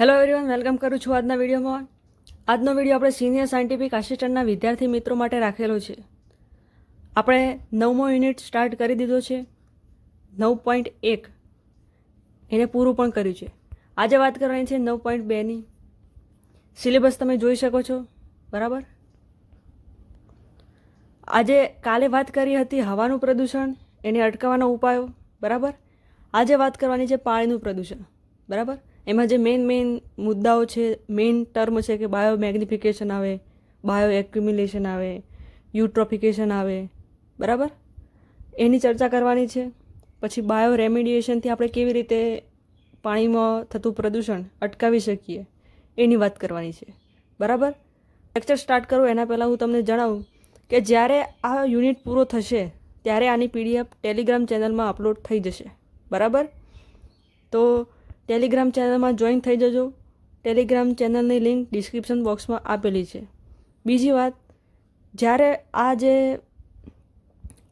Hello everyone welcome કરું છું આજના વિડીયોમાં. આજનો વીડિયો આપણે સિનિયર સાયન્ટિફિક આસિસ્ટન્ટના વિદ્યાર્થી મિત્રો માટે રાખેલો છે. આપણે નવમો યુનિટ સ્ટાર્ટ કરી દીધો છે. નવ પોઈન્ટ એક. એને પૂરું પણ કર્યું છે. આજે વાત કરવાની છે નવ પોઈન્ટ બેની સિલેબસ તમે જોઈ શકો છો. બરાબર? આજે કાલે વાત કરી હતી હવાનું પ્રદૂષણ, એને અટકાવવાના ઉપાયો. બરાબર? આજે વાત કરવાની છે પાણીનું પ્રદૂષણ. બરાબર? એમાં જે મેઇન મેઇન મુદ્દાઓ છે મેઇન ટર્મ છે કે બાયો મેગ્નિફિકેશન આવે બાયો એક્યુમ્યુલેશન આવે યુટ્રોફિકેશન આવે, બરાબર? એની ચર્ચા કરવાની છે. પછી બાયો રેમિડિએશનથી આપણે કેવી રીતે પાણીમાં થતું પ્રદૂષણ અટકાવી શકીએ, એની વાત કરવાની છે. બરાબર? લેક્ચર સ્ટાર્ટ કરું, એના પહેલાં હું તમને જણાવું કે જ્યારે આ યુનિટ પૂરો થશે, ત્યારે આની પીડીએફ ટેલિગ્રામ ચેનલમાં અપલોડ થઈ જશે. બરાબર? તો ટેલિગ્રામ ચેનલમાં જોઈન થઈ જજો. ટેલિગ્રામ ચેનલની લિંક ડિસ્ક્રિપ્શન બોક્સમાં આપેલી છે. બીજી વાત, જ્યારે આ જે,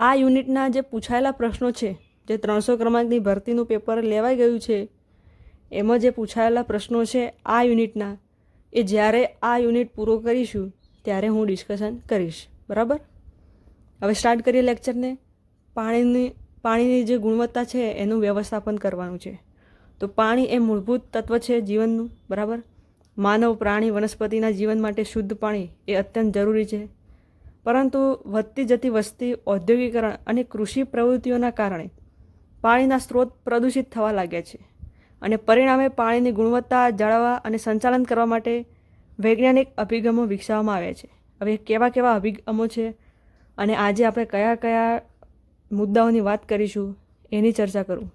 આ યુનિટના જે પૂછાયેલા પ્રશ્નો છે, જે ત્રણસો ક્રમાંકની ભરતીનું પેપર લેવાઈ ગયું છે, એમાં જે પૂછાયેલા પ્રશ્નો છે આ યુનિટના, એ જ્યારે આ યુનિટ પૂરો કરીશું, ત્યારે હું ડિસ્કશન કરીશ. બરાબર? હવે સ્ટાર્ટ કરીએ લેક્ચરને. પાણીની પાણીની જે ગુણવત્તા છે, એનું વ્યવસ્થાપન કરવાનું છે. તો પાણી એ મૂળભૂત તત્વ છે જીવનનું, બરાબર? માનવ પ્રાણી વનસ્પતિના જીવન માટે શુદ્ધ પાણી એ અત્યંત જરૂરી છે. પરંતુ વધતી જતી વસ્તી, ઔદ્યોગિકરણ અને કૃષિ પ્રવૃત્તિઓના કારણે પાણીના સ્ત્રોત પ્રદૂષિત થવા લાગ્યા છે અને પરિણામે પાણીની ગુણવત્તા જાળવવા અને સંચાલન કરવા માટે વૈજ્ઞાનિક અભિગમો વિકસાવવામાં આવ્યા છે. હવે કેવા કેવા અભિગમો છે અને આજે આપણે કયા કયા મુદ્દાઓની વાત કરીશું એની ચર્ચા કરું.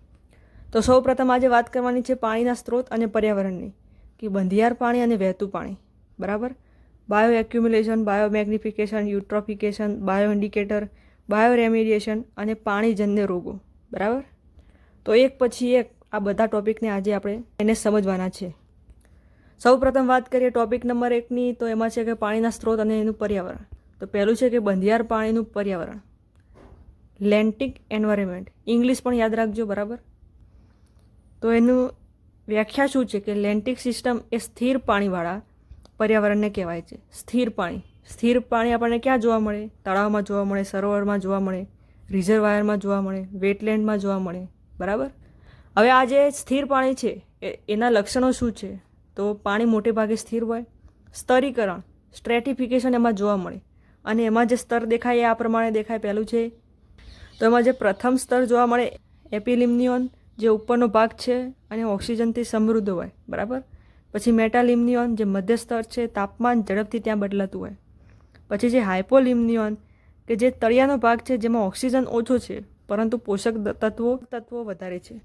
તો સૌ પ્રથમ આજે વાત કરવાની છે પાણીના સ્ત્રોત અને પર્યાવરણની, કે બંધિયાર પાણી અને વહેતું પાણી. બરાબર? Bioaccumulation biomagnification eutrophication bioindicator bioremediation અને પાણીજન્ય રોગો. બરાબર? તો એક પછી એક આ બધા ટોપિકને આજે આપણે એને સમજવાના છે. સૌ પ્રથમ વાત કરીએ ટોપિક નંબર એકની, તો એમાં છે કે પાણીના સ્ત્રોત અને એનું પર્યાવરણ. તો પહેલું છે કે બંધિયાર પાણીનું પર્યાવરણ. લેન્ટિક એન્વાયરમેન્ટ ઇંગ્લિશ પણ યાદ રાખજો, બરાબર? તો એનું વ્યાખ્યા શું છે કે લેન્ટિક સિસ્ટમ એ સ્થિર પાણીવાળા પર્યાવરણને કહેવાય છે. સ્થિર પાણી. સ્થિર પાણી આપણને ક્યાં જોવા મળે? તળાવમાં જોવા મળે, સરોવરમાં જોવા મળે, રિઝર્વાયરમાં જોવા મળે, વેટલેન્ડમાં જોવા મળે. બરાબર? હવે આ જે સ્થિર પાણી છે એના લક્ષણો શું છે? તો પાણી મોટે ભાગે સ્થિર હોય. સ્તરીકરણ, સ્ટ્રેટિફિકેશન એમાં જોવા મળે. અને એમાં જે સ્તર દેખાય એ આ પ્રમાણે દેખાય. પહેલું છે, તો એમાં જે પ્રથમ સ્તર જોવા મળે એપિલિમ્નિયોન જે ઉપરનો ભાગ છે અને ઓક્સિજનથી સમૃદ્ધ હોય, બરાબર? પછી મેટાલિમ્નિયોન જે મધ્ય સ્તર છે, તાપમાન ઝડપથી ત્યાં બદલાતું હોય. પછી જે હાઇપોલિમ્નિયોન કે જે તળિયાનો ભાગ છે, જેમાં ઓક્સિજન ઓછો છે, પરંતુ પોષક તત્વો તત્વો વધારે છે.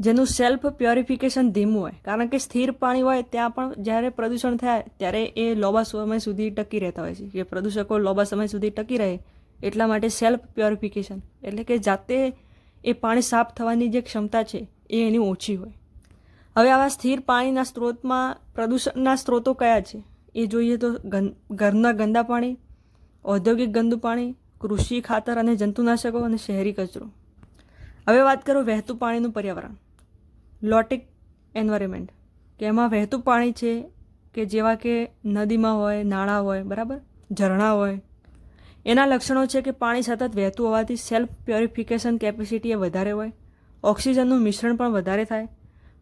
જેનું સેલ્ફ પ્યોરિફિકેશન ધીમું હોય, કારણ કે સ્થિર પાણી હોય ત્યાં પણ જ્યારે પ્રદૂષણ થાય, ત્યારે એ લાંબા સમય સુધી ટકી રહેતા હોય છે. કે પ્રદૂષકો લાંબા સમય સુધી ટકી રહે, એટલા માટે સેલ્ફ પ્યોરિફિકેશન, એટલે કે જાતે એ પાણી સાફ થવાની જે ક્ષમતા છે, એ એની ઓછી હોય. હવે આવા સ્થિર પાણીના સ્ત્રોતમાં પ્રદૂષણના સ્ત્રોતો કયા છે? એ જોઈએ તો ઘરના ગંદા પાણી, ઔદ્યોગિક ગંદુ પાણી, કૃષિ ખાતર અને જંતુનાશકો અને શહેરી કચરો. હવે વાત કરું વહેતું પાણીનું પર્યાવરણ. લોટિક એન્વાયરમેન્ટ, કે એમાં વહેતું પાણી છે કે જેવા કે નદીમાં હોય, નાળા હોય, બરાબર? ઝરણા હોય એના લક્ષણો છે કે પાણી સતત વહેતું હોવાથી સેલ્ફ પ્યોરિફિકેશન કેપેસિટી એ વધારે હોય, ઓક્સિજનનું મિશ્રણ પણ વધારે થાય,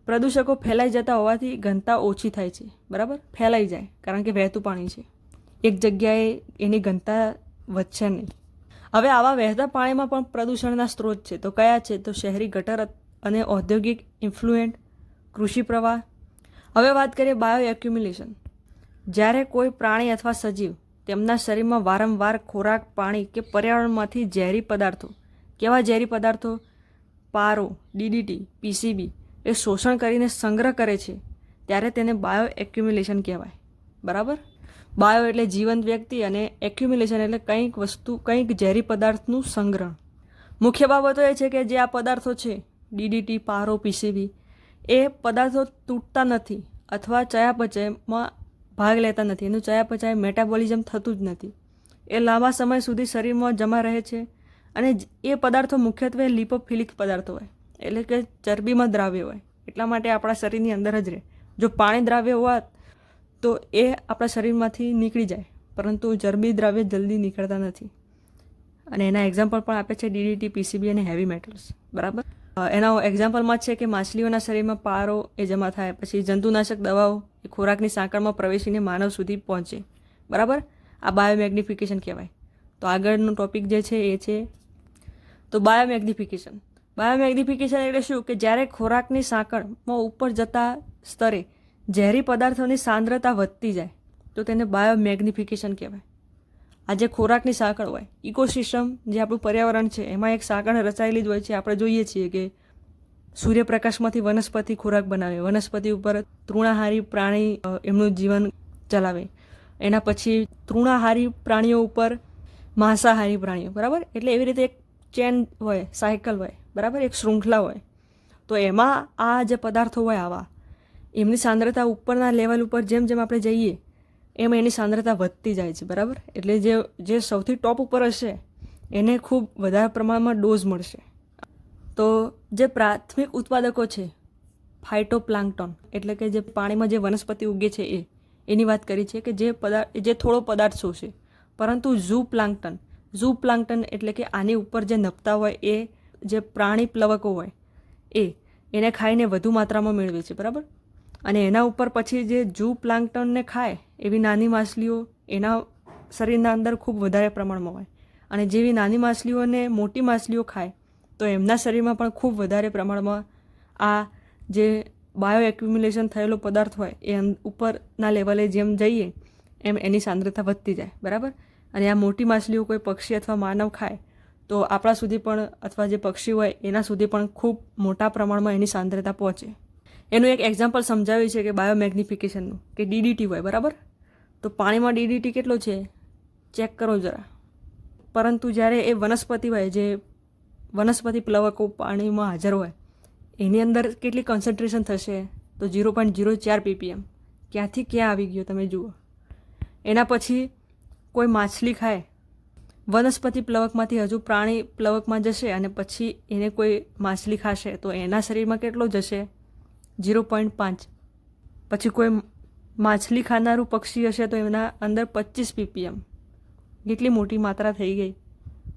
પ્રદૂષકો ફેલાઈ જતા હોવાથી ઘનતા ઓછી થાય છે, બરાબર? ફેલાઈ જાય, કારણ કે વહેતું પાણી છે. એક જગ્યાએ એની ઘનતા વધશે નહીં. હવે આવા વહેતા પાણીમાં પણ પ્રદૂષણના સ્ત્રોત છે. તો કયા છે? તો શહેરી ગટર અને ઔદ્યોગિક ઇન્ફ્લુએન્ટ, કૃષિ પ્રવાહ. હવે વાત કરીએ બાયો એક્યુમ્યુલેશન જ્યારે કોઈ પ્રાણી અથવા સજીવ તેમના શરીરમાં વારંવાર ખોરાક, પાણી કે પર્યાવરણમાંથી ઝેરી પદાર્થો. કેવા ઝેરી પદાર્થો? પારો ડીડીટી પીસીબી એ શોષણ કરીને સંગ્રહ કરે છે. ત્યારે તેને બાયો એક્યુમ્યુલેશન કહેવાય. બરાબર? બાયો એટલે જીવંત વ્યક્તિ અને એક્યુમ્યુલેશન એટલે કંઈક વસ્તુ, કંઈક ઝેરી પદાર્થનું સંગ્રહ. મુખ્ય બાબતો એ છે કે જે આ પદાર્થો છે ડીડીટી પારો પીસીબી એ પદાર્થો તૂટતા નથી અથવા ચયાપચયમાં ભાગ લેતા નથી. એનું ચયાપચય મેટાબોલિઝમ થતું જ નથી. એ લાંબા સમય સુધી શરીરમાં જમા રહે છે અને એ પદાર્થો મુખ્યત્વે લિપોફિલિક પદાર્થો હોય. એટલે કે ચરબીમાં દ્રાવ્ય હોય. એટલા માટે આપણા શરીરની અંદર જ રહે. જો પાણી દ્રાવ્ય હોત તો એ આપણા શરીરમાંથી નીકળી જાય. પરંતુ ચરબી દ્રાવ્ય જલ્દી નીકળતા નથી. અને એના એક્ઝામ્પલ પણ આપે છે ડીડીટી પીસીબી અને હેવી મેટલ્સ બરાબર? એના એક્ઝામ્પલમાં છે કે માછલીઓના શરીરમાં પારો એ જમા થાય. પછી જંતુનાશક દવાઓ એ ખોરાકની સાંકળમાં પ્રવેશીને માનવ સુધી પહોંચે. બરાબર? આ બાયોમેગ્નિફિકેશન કહેવાય. તો આગળનો ટોપિક જે છે એ છે તો બાયોમેગ્નિફિકેશન. બાયોમેગ્નિફિકેશન એટલે શું? કે જ્યારે ખોરાકની સાંકળમાં ઉપર જતા સ્તરે ઝેરી પદાર્થોની સાંદ્રતા વધતી જાય, તો તેને બાયોમેગ્નિફિકેશન કહેવાય. આ જે ખોરાકની સાંકળ હોય ઇકોસિસ્ટમ જે આપણું પર્યાવરણ છે, એમાં એક સાંકળ રચાયેલી જ હોય છે. આપણે જોઈએ છીએ કે સૂર્યપ્રકાશમાંથી વનસ્પતિ ખોરાક બનાવે. વનસ્પતિ ઉપર તૃણાહારી પ્રાણી એમનું જીવન ચલાવે. એના પછી તૃણાહારી પ્રાણીઓ ઉપર માંસાહારી પ્રાણીઓ, બરાબર? એટલે એવી રીતે એક ચેન હોય, સાયકલ હોય, બરાબર? એક શૃંખલા હોય. તો એમાં આ જે પદાર્થો હોય આવા, એમની સાંદ્રતા ઉપરના લેવલ ઉપર જેમ જેમ આપણે જઈએ, એમ એની સાંદ્રતા વધતી જાય છે, બરાબર? એટલે જે જે સૌથી ટોપ ઉપર હશે, એને ખૂબ વધારે પ્રમાણમાં ડોઝ મળશે. તો જે પ્રાથમિક ઉત્પાદકો છે ફાઇટોપ્લાન્ક્ટોન એટલે કે જે પાણીમાં જે વનસ્પતિ ઉગે છે એ, એની વાત કરી છે કે જે પદાર્થ જે થોડો પદાર્થ શોષે પરંતુ ઝૂ પ્લાન્ક્ટન ઝૂ પ્લાન્ક્ટન એટલે કે આની ઉપર જે નપતા હોય એ જે પ્રાણી પ્લવકો હોય, એ એને ખાઈને વધુ માત્રામાં મેળવે છે, બરાબર? અને એના ઉપર પછી જે ઝૂ પ્લાન્ક્ટનને ખાય, એવી નાની માછલીઓ એના શરીરના અંદર ખૂબ વધારે પ્રમાણમાં હોય. અને જેવી નાની માછલીઓને મોટી માછલીઓ ખાય તો એમના શરીરમાં પણ ખૂબ વધારે પ્રમાણમાં આ જે બાયો એક્યુમ્યુલેશન થયેલો પદાર્થ હોય, એ ઉપરના લેવલે જેમ જઈએ, એમ એની સાંદ્રતા વધતી જાય, બરાબર? અને આ મોટી માછલીઓ કોઈ પક્ષી અથવા માનવ ખાય, તો આપણા સુધી પણ અથવા જે પક્ષી હોય, એના સુધી પણ ખૂબ મોટા પ્રમાણમાં એની સાંદ્રતા પહોંચે. એનું એક એક્ઝામ્પલ સમજાવ્યું છે કે બાયોમેગ્નિફિકેશનનું કે ડીડીટી હોય, બરાબર? તો પાણીમાં ડીડીટી કેટલો છે? ચેક કરો જરા. પરંતુ જ્યારે એ વનસ્પતિ હોય, જે વનસ્પતિ પ્લવકો પાણીમાં હાજર હોય, એની અંદર કેટલી કોન્સન્ટ્રેશન થશે? તો ઝીરો પોઈન્ટ ઝીરો ચાર પીપીએમ ક્યાંથી ક્યાં આવી ગયો તમે જુઓ. એના પછી કોઈ માછલી ખાય, વનસ્પતિ પ્લવકમાંથી હજુ પ્રાણી પ્લવકમાં જશે અને પછી એને કોઈ માછલી ખાશે, તો એના શરીરમાં કેટલો જશે? ઝીરો પોઈન્ટ પાંચ. પછી કોઈ માછલી ખાનારું પક્ષી હશે તો એના અંદર પચીસ પીપીએમ કેટલી મોટી માત્રા થઈ ગઈ?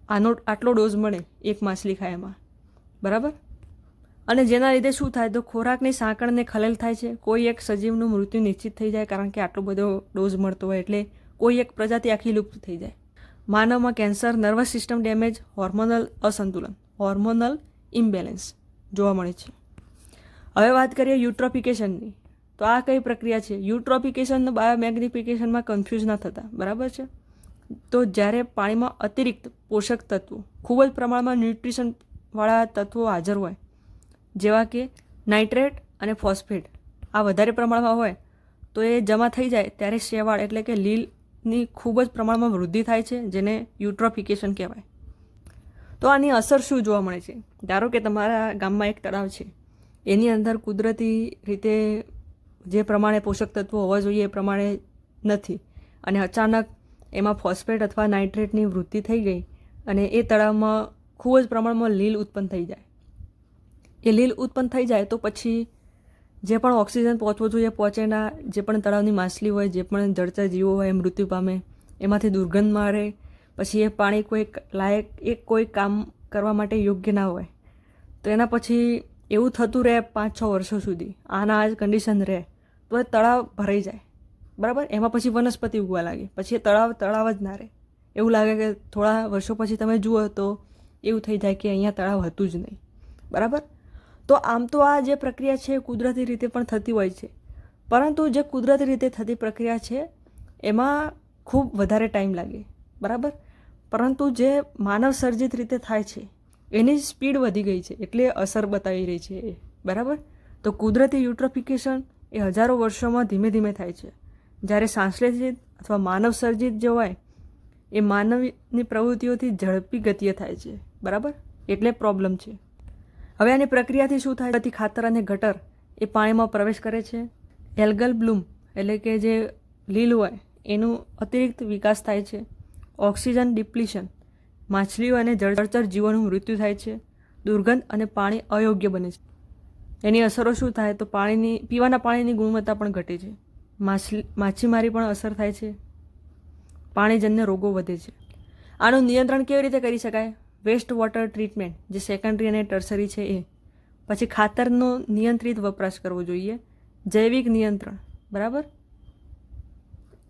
આનો આટલો ડોઝ મળે એક માછલી ખાય એમાં. બરાબર? અને જેના લીધે શું થાય? તો ખોરાકની સાંકળને ખલેલ થાય છે. કોઈ એક સજીવનું મૃત્યુ નિશ્ચિત થઈ જાય કારણ કે આટલો બધો ડોઝ મળતો હોય એટલે કોઈ એક પ્રજાતિ આખી લુપ્ત થઈ જાય. માનવમાં cancer, nervous system damage, hormonal અસંતુલન, હોર્મોનલ ઇમ્બેલેન્સ જોવા મળે છે. હવે વાત કરીએ યુટ્રોફિકેશનની. તો આ કઈ પ્રક્રિયા છે? યુટ્રોફિકેશન બાયોમેગ્નિફિકેશનમાં કન્ફ્યુઝ ના થતા. બરાબર છે? તો જ્યારે પાણીમાં અતિરિક્ત પોષક તત્વો, ખૂબ જ પ્રમાણમાં ન્યુટ્રિશનવાળા તત્વો હાજર હોય, જેવા કે નાઇટ્રેટ અને ફોસ્ફેટ આ વધારે પ્રમાણમાં હોય, તો એ જમા થઈ જાય ત્યારે શેવાળ એટલે કે લીલની ખૂબ જ પ્રમાણમાં વૃદ્ધિ થાય છે, જેને યુટ્રોફિકેશન કહેવાય. તો આની અસર શું જોવા મળે છે? ધારો કે તમારા ગામમાં એક તળાવ છે, એની અંદર કુદરતી રીતે જે પ્રમાણે પોષક તત્વો હોવા જોઈએ એ પ્રમાણે નથી અને અચાનક એમાં ફોસ્ફેટ અથવા નાઇટ્રેટની વૃદ્ધિ થઈ ગઈ અને એ તળાવમાં ખૂબ જ પ્રમાણમાં લીલ ઉત્પન્ન થઈ જાય. એ લીલ ઉત્પન્ન થઈ જાય તો પછી જે પણ ઓક્સિજન પહોંચવો જોઈએ પહોંચેના, જે પણ તળાવની માછલી હોય, જે પણ જળચર જીવો હોય, એ મૃત્યુ પામે, એમાંથી દુર્ગંધ મારે, પછી એ પાણી કોઈ લાયક એ કોઈ કામ કરવા માટે યોગ્ય ના હોય, તો એના પછી એવું થતું રહે પાંચ છ વર્ષો સુધી. આના આ જ કન્ડિશન રહે. તો એ તળાવ ભરાઈ જાય. બરાબર? એમાં પછી વનસ્પતિ ઉગવા લાગે. પછી તળાવ તળાવ જ ના રહે. એવું લાગે કે થોડા વર્ષો પછી તમે જુઓ તો એવું થઈ જાય કે અહીંયા તળાવ હતું જ નહીં. બરાબર? તો આમ તો આ જે પ્રક્રિયા છે એ કુદરતી રીતે પણ થતી હોય છે. પરંતુ જે કુદરતી રીતે થતી પ્રક્રિયા છે, એમાં ખૂબ વધારે ટાઈમ લાગે. બરાબર? પરંતુ જે માનવ સર્જિત રીતે થાય છે, એની સ્પીડ વધી ગઈ છે. એટલે અસર બતાવી રહી છે એ. બરાબર? તો કુદરતી યુટ્રોફિકેશન એ હજારો વર્ષોમાં ધીમે ધીમે થાય છે. જ્યારે સાંશ્લેષિત અથવા માનવ સર્જિત જે હોય એ માનવની પ્રવૃત્તિઓથી ઝડપી ગતિએ થાય છે. બરાબર? એટલે પ્રોબ્લેમ છે. હવે આની પ્રક્રિયાથી શું થાય પછી ખાતર અને ગટર એ પાણીમાં પ્રવેશ કરે છે. એલ્ગલ બ્લૂમ એટલે કે જે લીલ હોય, એનું અતિરિક્ત વિકાસ થાય છે. ઓક્સિજન ડિપ્લિશન માછલીઓ અને જળચર જીવોનું મૃત્યુ થાય છે. દુર્ગંધ અને પાણી અયોગ્ય બને છે. એની અસરો શું થાય? તો પાણીની, પીવાના પાણીની ગુણવત્તા પણ ઘટે છે. માછલી માછીમારી પણ અસર થાય છે. પાણીજન્ય રોગો વધે છે. આનું નિયંત્રણ કેવી રીતે કરી શકાય? વેસ્ટ વોટર ટ્રીટમેન્ટ જે સેકન્ડરી અને ટર્સરી છે એ. પછી ખાતરનો નિયંત્રિત વપરાશ કરવો જોઈએ. જૈવિક નિયંત્રણ, બરાબર?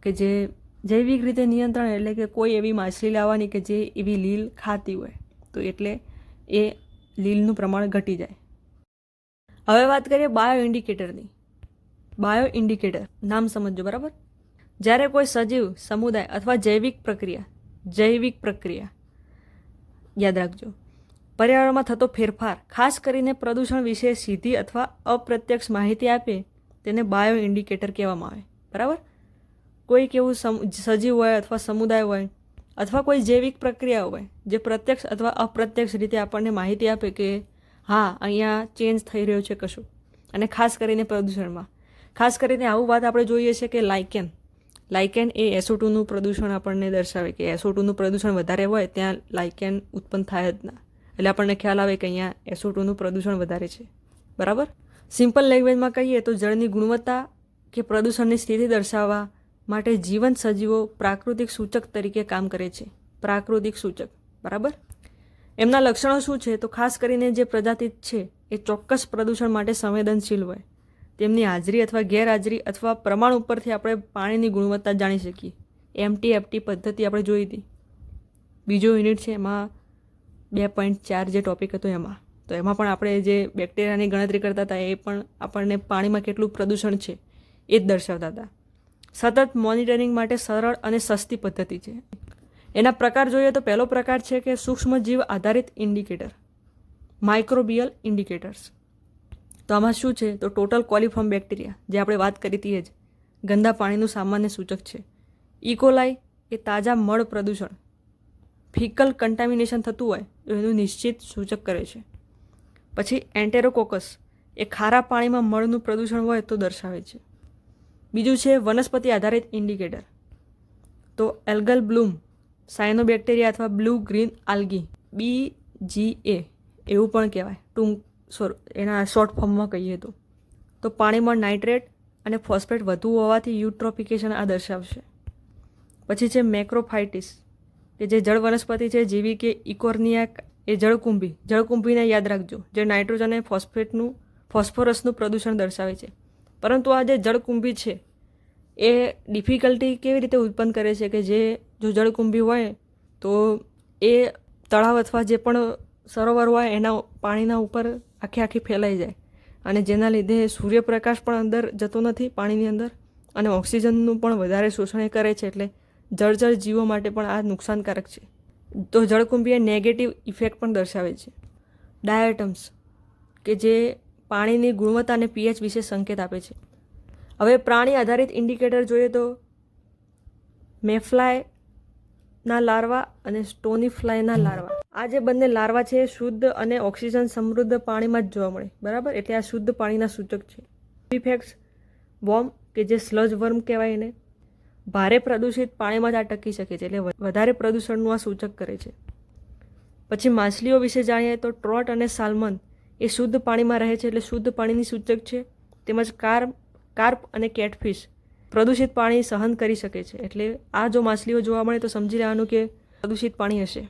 કે જે જૈવિક રીતે નિયંત્રણ એટલે કે કોઈ એવી માછલી લાવવાની કે જે એવી લીલ ખાતી હોય, તો એટલે એ લીલનું પ્રમાણ ઘટી જાય. હવે વાત કરીએ બાયો ઇન્ડિકેટરની બાયો ઇન્ડિકેટર નામ સમજજો, બરાબર? જ્યારે કોઈ સજીવ, સમુદાય અથવા જૈવિક પ્રક્રિયા જૈવિક પ્રક્રિયા, યાદ રાખજો, પર્યાવરણમાં થતો ફેરફાર, ખાસ કરીને પ્રદૂષણ વિશે સીધી અથવા અપ્રત્યક્ષ માહિતી આપે, તેને બાયો ઇન્ડિકેટર કહેવામાં આવે, બરાબર? કોઈક એવું સજીવ હોય અથવા સમુદાય હોય, અથવા કોઈ જૈવિક પ્રક્રિયા હોય, જે પ્રત્યક્ષ અથવા અપ્રત્યક્ષ રીતે આપણને માહિતી આપે કે, હા, અહીંયા ચેન્જ થઈ રહ્યો છે કશું. અને ખાસ કરીને પ્રદૂષણમાં. ખાસ કરીને આવું વાત આપણે જોઈએ છે કે લાઇકેન લાઇકેન એ એસો ટુનું પ્રદૂષણ આપણને દર્શાવે કે એસો ટુનું પ્રદૂષણ વધારે હોય ત્યાં લાઇકેન ઉત્પન્ન થાય જ ના. એટલે આપણને ખ્યાલ આવે કે અહીંયા એસો ટુનું પ્રદૂષણ વધારે છે. બરાબર? સિમ્પલ લેંગ્વેજમાં કહીએ તો જળની ગુણવત્તા કે પ્રદૂષણની સ્થિતિ દર્શાવવા માટે જીવંત સજીવો પ્રાકૃતિક સૂચક તરીકે કામ કરે છે. પ્રાકૃતિક સૂચક. બરાબર? એમના લક્ષણો શું છે? તો ખાસ કરીને જે પ્રજાતિ છે એ ચોક્કસ પ્રદૂષણ માટે સંવેદનશીલ હોય. તેમની હાજરી અથવા ગેરહાજરી અથવા પ્રમાણ ઉપરથી આપણે પાણીની ગુણવત્તા જાણી શકીએ. એમટી એફટી પદ્ધતિ આપણે જોઈ હતી. બીજો યુનિટ છે એમાં બે પોઈન્ટ ચાર જે ટોપિક હતો એમાં. તો એમાં પણ આપણે જે બેક્ટેરિયાની ગણતરી કરતા હતા એ પણ આપણને પાણીમાં કેટલું પ્રદૂષણ છે એ જ દર્શાવતા હતા. સતત મોનિટરિંગ માટે સરળ અને સસ્તી પદ્ધતિ છે. એના પ્રકાર જોઈએ તો પહેલો પ્રકાર છે કે સૂક્ષ્મજીવ આધારિત ઇન્ડિકેટર માઇક્રોબિયલ ઇન્ડિકેટર્સ તો આમાં શું છે? તો ટોટલ કોલિફોર્મ બેક્ટેરિયા જે આપણે વાત કરી હતી જ. ગંદા પાણીનું સામાન્ય સૂચક છે. ઇકોલાઈ એ તાજા મળ પ્રદૂષણ. ફિકલ કન્ટામિનેશન થતું હોય તો એનું નિશ્ચિત સૂચક કરે છે. પછી એન્ટેરોકોકસ એ ખારા પાણીમાં મળનું પ્રદૂષણ હોય તો દર્શાવે છે. બીજું છે વનસ્પતિ આધારિત ઇન્ડિકેટર તો એલ્ગલ બ્લૂમ સાયનોબેક્ટેરિયા અથવા blue green algae B G A એવું પણ કહેવાય. ટૂંક સોર, એના શોર્ટ ફોર્મમાં કહીએ તો. તો પાણીમાં નાઇટ્રેટ અને ફોસ્ફેટ વધુ હોવાથી યુટ્રોફિકેશન આ દર્શાવશે. પછી છે મેક્રોફાઇટિસ કે જે જળ વનસ્પતિ છે જેવી કે ઇકોર્નિયા એ જળકુંભી. જળકુંભીને યાદ રાખજો, જે નાઇટ્રોજન અને ફોસ્ફેટનું ફોસ્ફરસનું પ્રદૂષણ દર્શાવે છે. પરંતુ આ જે જળકુંભી છે, એ ડિફિકલ્ટી કેવી રીતે ઉત્પન્ન કરે છે કે જે, જો જળકુંભી હોય, તો એ તળાવ અથવા જે પણ સરોવર હોય, એના પાણીના ઉપર આખી આખી ફેલાઈ જાય. અને જેના લીધે સૂર્યપ્રકાશ પણ અંદર જતો નથી પાણીની અંદર અને ઓક્સિજનનું પણ વધારે શોષણ કરે છે એટલે જળચર જીવો માટે પણ આ નુકસાનકારક છે. તો જળકુંભી એ નેગેટિવ ઇફેક્ટ પણ દર્શાવે છે. ડાયટમ્સ કે જે પાણીની ગુણવત્તા અને પીએચ વિશે સંકેત આપે છે. હવે પ્રાણી આધારિત ઇન્ડિકેટર જોઈએ તો મેફ્લાયના લાર્વા અને સ્ટોની ફ્લાયના લાર્વા. આ જે બંને લાર્વા છે એ શુદ્ધ અને ઓક્સિજન સમૃદ્ધ પાણીમાં જ જોવા મળે. બરાબર? એટલે આ શુદ્ધ પાણીના સૂચક છે. ઇફેક્ટ્સ વોર્મ કે જે સ્લજ વર્મ કહેવાય એને, ભારે પ્રદૂષિત પાણીમાં જ આ ટકી શકે છે. એટલે વધારે પ્રદૂષણનું આ સૂચક કરે છે. પછી માછલીઓ વિશે જાણીએ તો ટ્રોટ અને સાલ્મન એ શુદ્ધ પાણીમાં રહે છે. એટલે શુદ્ધ પાણીની સૂચક છે. તેમજ કાર્પ કાર્પ અને કેટફિશ પ્રદૂષિત પાણી સહન કરી શકે છે. એટલે આ જો માછલીઓ જોવા મળે તો સમજી લેવાનું કે પ્રદૂષિત પાણી હશે.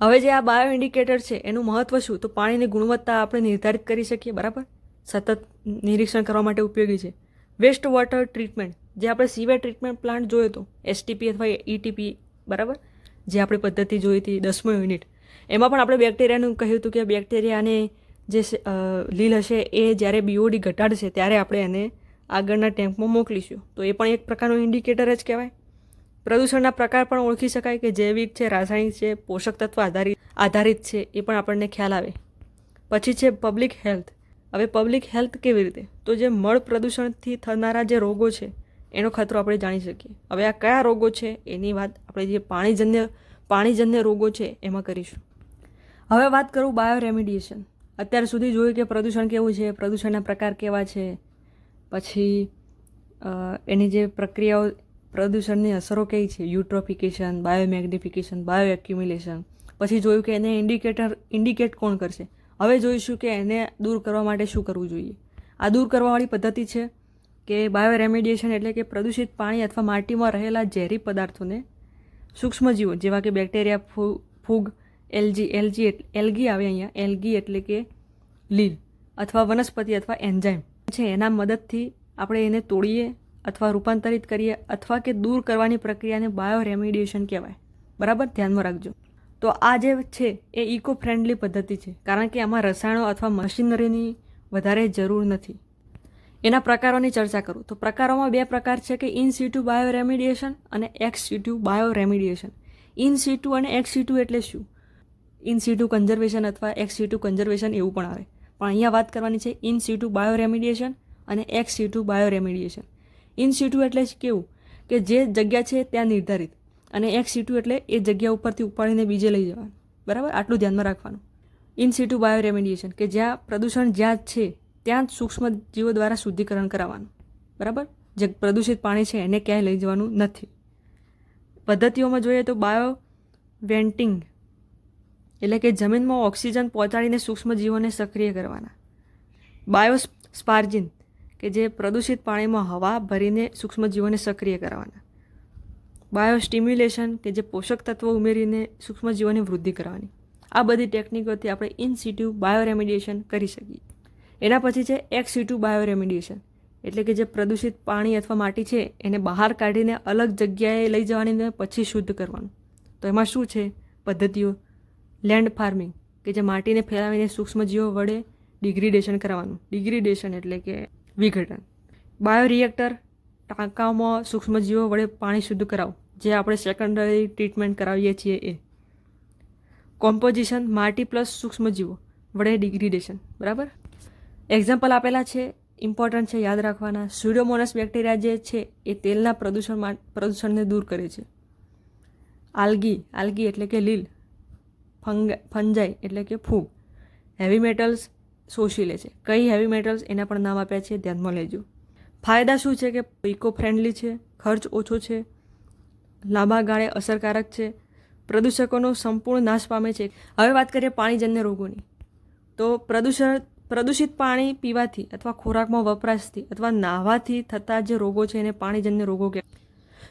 હવે જે આ બાયો ઇન્ડિકેટર છે, એનું મહત્ત્વ શું? તો પાણીની ગુણવત્તા આપણે નિર્ધારિત કરી શકીએ, બરાબર? સતત નિરીક્ષણ કરવા માટે ઉપયોગી છે. Waste water treatment. જે આપણે સીવેર ટ્રીટમેન્ટ પ્લાન્ટ જોયો હતો એસટીપી અથવા ઈટીપી, બરાબર? જે આપણે પદ્ધતિ જોઈ હતી દસમો યુનિટ. એમાં પણ આપણે બેક્ટેરિયાનું કહ્યું હતું કે બેક્ટેરિયાને જે લીલ હશે એ જ્યારે બીઓડી ઘટાડશે, ત્યારે આપણે એને આગળના ટેન્કમાં મોકલીશું. તો એ પણ એક પ્રકારનું ઇન્ડિકેટર જ કહેવાય. પ્રદૂષણના પ્રકાર પણ ઓળખી શકાય કે જૈવિક છે, રાસાયણિક છે, પોષક તત્વ આધારિત આધારિત છે, એ પણ આપણને ખ્યાલ આવે. પછી છે પબ્લિક હેલ્થ હવે પબ્લિક હેલ્થ કેવી રીતે? તો જે મળ પ્રદૂષણથી થનારા જે રોગો છે, એનો ખતરો આપણે જાણી શકીએ. હવે આ કયા રોગો છે, એની વાત આપણે જે પાણીજન્ય પાણીજન્ય રોગો છે, એમાં કરીશું. હવે વાત કરું બાયો રેમિડિએશન અત્યાર સુધી જોયું કે પ્રદૂષણ કેવું છે, પ્રદૂષણના પ્રકાર કેવા છે પછી એની જે પ્રક્રિયાઓ પ્રદૂષણની અસરો કઈ છે? યુટ્રોફિકેશન, બાયોમેગ્નિફિકેશન બાયો એક્યુમ્યુલેશન પછી જોયું કે એને ઇન્ડિકેટર, ઇન્ડિકેટ કોણ કરશે? હવે જોઈશું કે એને દૂર કરવા માટે શું કરવું જોઈએ? આ દૂર કરવાવાળી પદ્ધતિ છે કે બાયો રેમિડિએશન એટલે કે પ્રદૂષિત પાણી અથવા માટીમાં રહેલા ઝેરી પદાર્થોને સૂક્ષ્મજીવો જેવા કે બેક્ટેરિયા ફૂગ, એલજી એલજી એલગી આવે અહીંયા. એલગી એટલે કે લીલ અથવા વનસ્પતિ અથવા એન્ઝાઇમ. છે, એના મદદથી આપણે એને તોડીએ અથવા રૂપાંતરિત કરીએ અથવા કે દૂર કરવાની પ્રક્રિયાને બાયો રેમિડિએશન કહેવાય. બરાબર? ધ્યાનમાં રાખજો. તો આ જે છે, એ ઇકો ફ્રેન્ડલી પદ્ધતિ છે, કારણ કે આમાં રસાયણો અથવા મશીનરીની વધારે જરૂર નથી. એના પ્રકારોની ચર્ચા કરું. તો પ્રકારોમાં બે પ્રકાર છે કે ઇન સીટુ બાયો રેમિડિએશન અને ex situ bioremediation in situ અને એક્સ સીટુ એટલે શું? ઇન સીટુ કન્ઝર્વેશન અથવા એક્સ સીટુ કન્ઝર્વેશન એવું પણ આવે. પણ અહીંયા વાત કરવાની છે ઇન સીટુ બાયો રેમિડિએશન અને ex situ bioremediation in situ એટલે કેવું? કે જે જગ્યા છે ત્યાં નિર્ધારિત. અને એક્સ સીટુ એટલે એ જગ્યા ઉપરથી ઉપાડીને બીજે લઈ જવાનું. બરાબર? આટલું ધ્યાનમાં રાખવાનું. ઇન સીટુ બાયો રેમિડિએશન કે જ્યાં પ્રદૂષણ જ્યાં છે, ત્યાં જ સૂક્ષ્મ જીવો દ્વારા શુદ્ધિકરણ કરાવવાનું. બરાબર? જે પ્રદૂષિત પાણી છે એને ક્યાંય લઈ જવાનું નથી. પદ્ધતિઓમાં જોઈએ તો બાયો વેન્ટિંગ એટલે કે જમીનમાં ઓક્સિજન પહોંચાડીને સૂક્ષ્મજીવોને સક્રિય કરવાના. બાયો સ્પાર્જિન કે જે પ્રદૂષિત પાણીમાં હવા ભરીને સૂક્ષ્મજીવોને સક્રિય કરવાના. બાયો સ્ટિમ્યુલેશન કે જે પોષક તત્વો ઉમેરીને સૂક્ષ્મજીવોની વૃદ્ધિ કરવાની. આ બધી ટેકનિકોથી આપણે ઇન સિટુ બાયો રેમિડિએશન કરી શકીએ. એના પછી છે એક્સ સિટુ બાયો રેમિડિએશન એટલે કે જે પ્રદૂષિત પાણી અથવા માટી છે એને બહાર કાઢીને અલગ જગ્યાએ લઈ જવાની પછી શુદ્ધ કરવાનું. તો એમાં શું છે? પદ્ધતિઓ. લેન્ડ ફાર્મિંગ, કે જે માટીને ફેલાવીને સૂક્ષ્મજીવો વડે ડિગ્રીડેશન કરવાનું. ડિગ્રીડેશન એટલે કે વિઘટન. બાયોરિએક્ટર ટાંકાઓમાં સૂક્ષ્મજીવો વડે પાણી શુદ્ધ કરાવવું જે આપણે સેકન્ડરી ટ્રીટમેન્ટ કરાવીએ છીએ એ. કોમ્પોઝિશન માટી પ્લસ સૂક્ષ્મજીવો વડે ડિગ્રીડેશન, બરાબર? એક્ઝામ્પલ આપેલા છે ઇમ્પોર્ટન્ટ છે યાદ રાખવાના. સ્યુડોમોનસ બેક્ટેરિયા જે છે, એ તેલના પ્રદૂષણ પ્રદૂષણને દૂર કરે છે. આલ્ગી આલ્ગી એટલે કે લીલ. ફંગ, ફંજાઈ એટલે કે ફૂગ. હેવી મેટલ્સ શોષી લે છે. કઈ હેવી મેટલ્સ એના પણ નામ આપ્યા છે. ધ્યાનમાં લેજો. ફાયદા શું છે કે ઇકો ફ્રેન્ડલી છે, ખર્ચ ઓછો છે, લાંબા ગાળે અસરકારક છે, પ્રદૂષકોનો સંપૂર્ણ નાશ પામે છે. હવે વાત કરીએ પાણીજન્ય રોગોની. તો પ્રદૂષણ, પ્રદૂષિત પાણી પીવાથી અથવા ખોરાકમાં વપરાશથી અથવા નાહવાથી થતા જે રોગો છે એને પાણીજન્ય રોગો કહેવાય.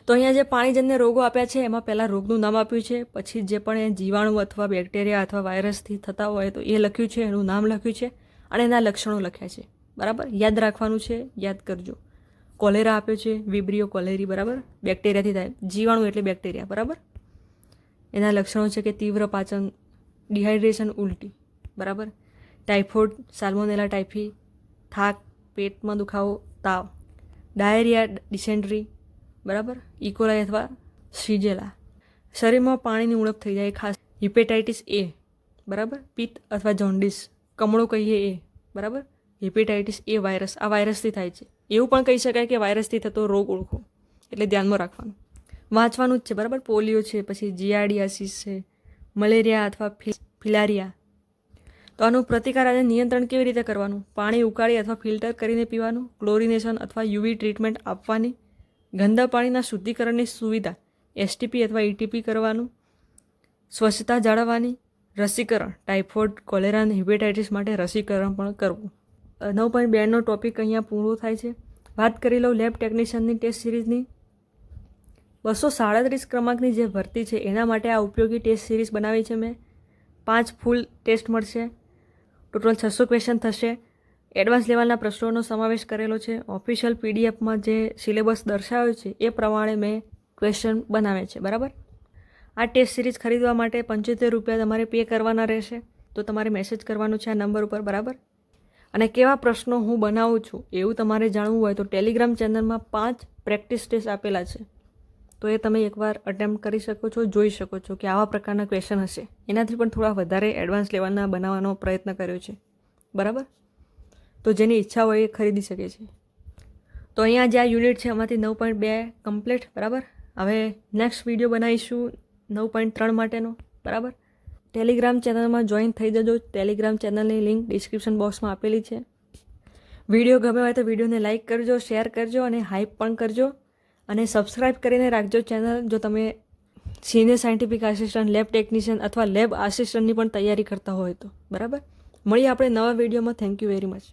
તો અહીંયા જે પાણીજન્ય રોગો આપ્યા છે, એમાં પહેલાં રોગનું નામ આપ્યું છે, પછી જે પણ એ જીવાણુ અથવા બેક્ટેરિયા અથવા વાયરસથી થતા હોય તો એ લખ્યું છે, એનું નામ લખ્યું છે અને એના લક્ષણો લખ્યા છે. બરાબર? યાદ રાખવાનું છે, યાદ કરજો. કોલેરા આપ્યો છે, વિબ્રિયો કોલેરી, બરાબર? બેક્ટેરિયાથી થાય. જીવાણુ એટલે બેક્ટેરિયા, બરાબર? એના લક્ષણો છે કે તીવ્ર પાચન, ડિહાઇડ્રેશન ઉલટી, બરાબર? ટાઇફોઇડ, સાલ્મોનેલા ટાઇફી, થાક, પેટમાં દુખાવો, તાવ. ડાયરિયા, ડિસેન્ટ્રી બરાબર? ઇકોલાઈ અથવા સીજેલા શરીરમાં પાણીની ઉણપ થઈ જાય, ખાસ હિપેટાઇટિસ એ, બરાબર? પિત્ત અથવા જોન્ડિસ, કમળો કહીએ એ, બરાબર? હિપેટાઇટિસ એ વાયરસ, આ વાયરસથી થાય છે. એવું પણ કહી શકાય કે વાયરસથી થતો રોગ ઓળખો, એટલે ધ્યાનમાં રાખવાનું. વાંચવાનું જ છે, બરાબર? પોલિયો છે, પછી જીઆડિયાસિસ છે, મલેરિયા અથવા ફિલારિયા. તો આનું પ્રતિકાર અને નિયંત્રણ કેવી રીતે કરવાનું? પાણી ઉકાળી અથવા ફિલ્ટર કરીને પીવાનું, ક્લોરિનેશન અથવા યુવી ટ્રીટમેન્ટ આપવાની ગંદા પાણીના શુદ્ધિકરણની સુવિધા એસટીપી અથવા ઈટીપી કરવાનું, સ્વચ્છતા જાળવવાની, રસીકરણ, ટાઇફોઇડ, કોલેરા અને હિપેટાઇટિસ માટે રસીકરણ પણ કરવું. નવ પોઈન્ટ બેનો ટોપિક અહીંયા પૂરો થાય છે. વાત કરી લઉં લેબ ટેકનિશિયનની ટેસ્ટ સિરીઝની. બસો સાડત્રીસ ક્રમાંકની જે ભરતી છે, એના માટે આ ઉપયોગી ટેસ્ટ સિરીઝ બનાવી છે મેં. પાંચ ફૂલ ટેસ્ટ મળશે. ટોટલ છસો ક્વેશ્ચન થશે. એડવાન્સ લેવલના પ્રશ્નોનો સમાવેશ કરેલો છે. ઓફિશિયલ પીડીએફમાં જે સિલેબસ દર્શાવ્યો છે, એ પ્રમાણે મેં ક્વેશ્ચન બનાવે છે. બરાબર? આ ટેસ્ટ સિરીઝ ખરીદવા માટે પંચોતેર રૂપિયા તમારે પે કરવાના રહેશે. તો તમારે મેસેજ કરવાનું છે આ નંબર ઉપર. બરાબર? અને કેવા પ્રશ્નો હું બનાવું છું, એવું તમારે જાણવું હોય તો ટેલિગ્રામ ચેનલમાં પાંચ પ્રેક્ટિસ ટેસ્ટ આપેલા છે. તો એ તમે એકવાર અટેમ્પ્ટ કરી શકો છો, જોઈ શકો છો કે આવા પ્રકારના ક્વેશ્ચન હશે. એનાથી પણ થોડા વધારે એડવાન્સ લેવલના બનાવવાનો પ્રયત્ન કર્યો છે. બરાબર? તો જેની ઈચ્છા હોય એ ખરીદી શકે છે. તો અહીંયા જે આ યુનિટ છે એમાંથી નવ પોઈન્ટ બે કમ્પ્લીટ બરાબર? હવે નેક્સ્ટ વીડિયો બનાવીશું નવ પોઈન્ટ ત્રણ માટેનો, બરાબર? ટેલિગ્રામ ચેનલમાં જોઈન થઈ જજો. ટેલિગ્રામ ચેનલની લિંક ડિસ્ક્રિપ્શન બોક્સમાં આપેલી છે. વીડિયો ગમે હોય તો વિડીયોને લાઇક કરજો શેર કરજો અને હાઇપ પણ કરજો. અને સબસ્ક્રાઇબ કરીને રાખજો ચેનલ જો તમે senior scientific assistant lab technician અથવા લેબ આસિસ્ટન્ટની પણ તૈયારી કરતા હોય તો, બરાબર? મળીએ આપણે નવા વિડીયોમાં થેન્ક યુ વેરી મચ